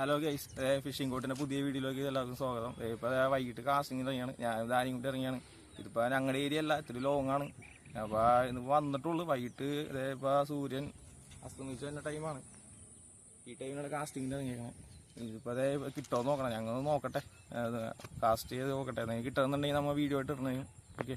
Hello guys phishing കോട്ടിന്റെ പുതിയ വീഡിയോയിലേക്ക് എല്ലാവർക്കും സ്വാഗതം. ഇപ്പോൾ വൈകിട്ട് കാസ്റ്റിംഗ് ഇറങ്ങിയാണ് ഞാൻ ആരും കൂട്ടി ഇറങ്ങിയാണ്. ഇതിപ്പോൾ ഞങ്ങളുടെ ഏരിയ അല്ല ഇത്തിരി ലോങ് ആണ്. അപ്പോൾ ഇന്ന് വന്നിട്ടുള്ളൂ. വൈകിട്ട് ഇപ്പോൾ സൂര്യൻ അസ്തമിച്ച് വരുന്ന ടൈമാണ് ഈ ടൈമിലാണ് കാസ്റ്റിങ്ങിന് ഇറങ്ങിയേക്കണം. ഇതിപ്പോൾ അതേ കിട്ടുമോ നോക്കണം. ഞങ്ങൾ നോക്കട്ടെ. കാസ്റ്റ് ചെയ്ത് നോക്കട്ടെ. കിട്ടുന്നുണ്ടെങ്കിൽ നമ്മൾ വീഡിയോ ആയിട്ട് ഇടണേ. ഓക്കെ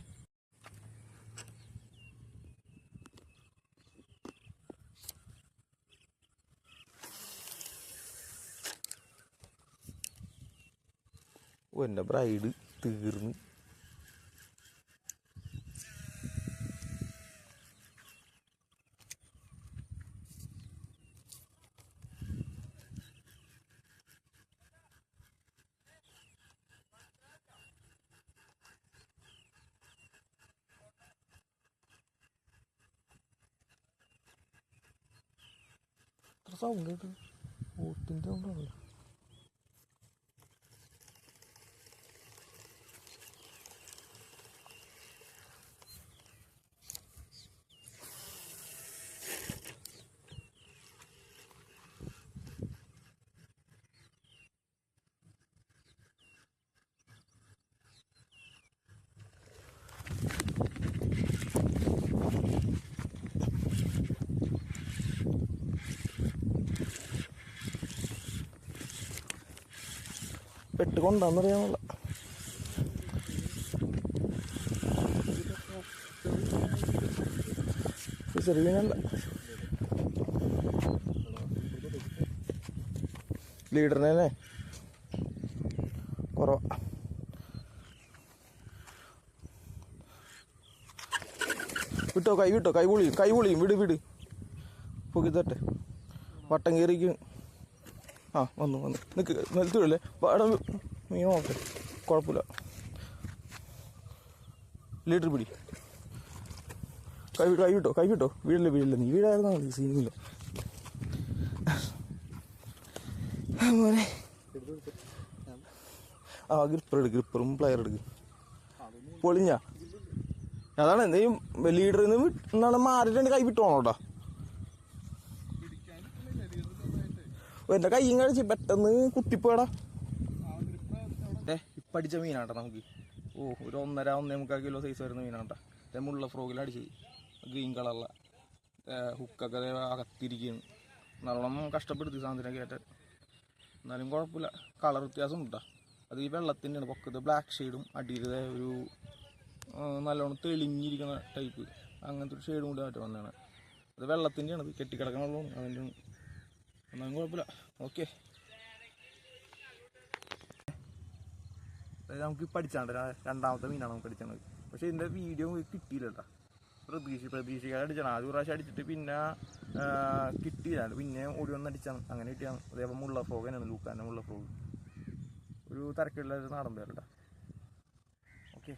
ഓ എൻ്റെ ബ്രൈഡ് തീർന്നു എത്ര സൗണ്ട് കേട്ടു ഓട്ടിൻ്റെ സൗണ്ടാണല്ലോ പെട്ട് ചെറുവീനല്ല ലീഡറിനെ കുറവാ. വിട്ടോ കൈ വിട്ടോ കൈ പൊളിയും കൈ പൊളിയും. വിട് വിട്. പൊക്കി തട്ടെ വട്ടം കയറിക്കും ആ വന്നു വന്നു. നിൽക്ക് നിലത്തിടല്ലേ അവിടെ നീ ഓക്കെ കുഴപ്പമില്ല. ലീറ്റർ പിടി. കൈ വിട്ടോ കൈ വിട്ടോ കൈ വിട്ടോ വീടില്ല വീടില്ല നീ? വീടായിരുന്നാ മതി സീനില്ല. മോനെ. ആ ഗ്രിപ്പർ എടുക്ക് ഗ്രിപ്പറും പ്ലെയർ എടുക്ക്. പൊളിഞ്ഞ? അതാണ് എന്തെങ്കിലും ലീഡറിൽ നിന്ന് എന്നാണ് മാറിയിട്ടുണ്ട് കൈ വിട്ടു എന്റെ കയ്യും കഴിച്ച് പെട്ടെന്ന് കുത്തിപ്പോടാ ഏ ഇപ്പടിച്ച മീനാട്ടാ നമുക്ക്. ഓ ഒരു ഒന്നര ഒന്നേ മുക്കാൽ കിലോ സൈസ് വരുന്ന മീനാട്ടാ. ഇതേ മുള്ള ഫ്രോഗിൽ അടിച്ച്. ഗ്രീൻ കളറുള്ള ഹുക്കൊക്കെ അകത്തിരിക്കുന്നു നല്ലോണം കഷ്ടപ്പെടുത്തി സാധനം കയറ്റ എന്നാലും കുഴപ്പമില്ല. കളർ വ്യത്യാസം ഉണ്ടാ അത് ഈ വെള്ളത്തിന്റെയാണ് പൊക്കത്ത് ബ്ലാക്ക് ഷെയ്ഡും അടിയിലെ ഒരു നല്ലോണം തെളിഞ്ഞിരിക്കുന്ന ടൈപ്പ് അങ്ങനത്തെ ഒരു ഷെയ്ഡും കൂടി മാറ്റം വന്നതാണ്. അത് വെള്ളത്തിന്റെയാണ് അത് കെട്ടിക്കിടക്കണ അതിന്റെ ഒന്നും കുഴപ്പമില്ല ഓക്കെ നമുക്ക് പഠിച്ചാണ്ട് രണ്ടാമത്തെ മീനാണ് നമുക്ക് അടിച്ചത് പക്ഷെ ഇതിന്റെ വീഡിയോ കിട്ടിയില്ല കേട്ടോ പ്രതീക്ഷ പ്രതീക്ഷിക്കാതെ അടിച്ചാണ്. ആദ്യ പ്രാവശ്യം അടിച്ചിട്ട് പിന്നെ കിട്ടിയില്ല. പിന്നെ ഓടി വന്ന് അടിച്ചാണ്. അങ്ങനെ കിട്ടിയാണ്. അതേപോലെ മുള്ള ഫ്രോഗ് തന്നെയാണ് ലൂക്കാന്റെ മുള്ള ഫ്രോഗ് ഒരു തരക്കുള്ള ഒരു നാടൻ പേരട്ടാ. ഓക്കെ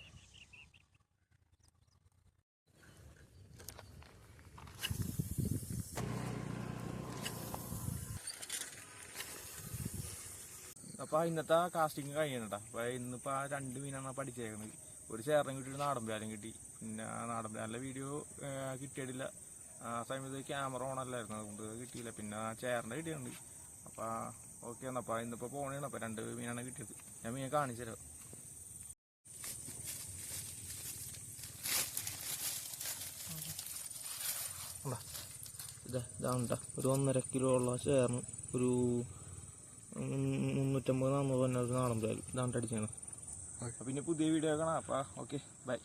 അപ്പോൾ ഇന്നത്തെ കാസ്റ്റിംഗ് കഴിയണട്ടാ. അപ്പോൾ ഇന്നിപ്പോൾ ആ രണ്ട് മീനാണ് പഠിച്ചേക്കുന്നത് ഒരു ചേർന്ന് കിട്ടിയിട്ട് ഒരു നാടൻ പ്യാലും കിട്ടി. പിന്നെ നാടൻ നല്ല വീഡിയോ കിട്ടിയിട്ടില്ല. ആ സമയത്ത് ക്യാമറ ഓൺ അല്ലായിരുന്നു അതുകൊണ്ട് കിട്ടിയില്ല. പിന്നെ ചേറിന്റെ കിട്ടിയുണ്ട് അപ്പോൾ ഓക്കെ എന്നാൽ അപ്പോൾ ഇന്നിപ്പോൾ പോണേണ്. അപ്പോൾ രണ്ട് മീനാണ് കിട്ടിയത്. ഞാൻ മീനെ കാണിച്ചു തരാം. ഉണ്ടോ? ഇതാ ഇതാണ്ടാ ഒരു ഒന്നര കിലോ ഉള്ള ചേർന്ന് ഒരു ഉം, മുന്നൂറ്റമ്പത് നാന്നൂറ് തന്നെ നാളെ എന്തായാലും. ഇതാണ് അടിച്ചാണ് പിന്നെ പുതിയ വീഡിയോ കാണാം. അപ്പം ഓക്കെ ബൈ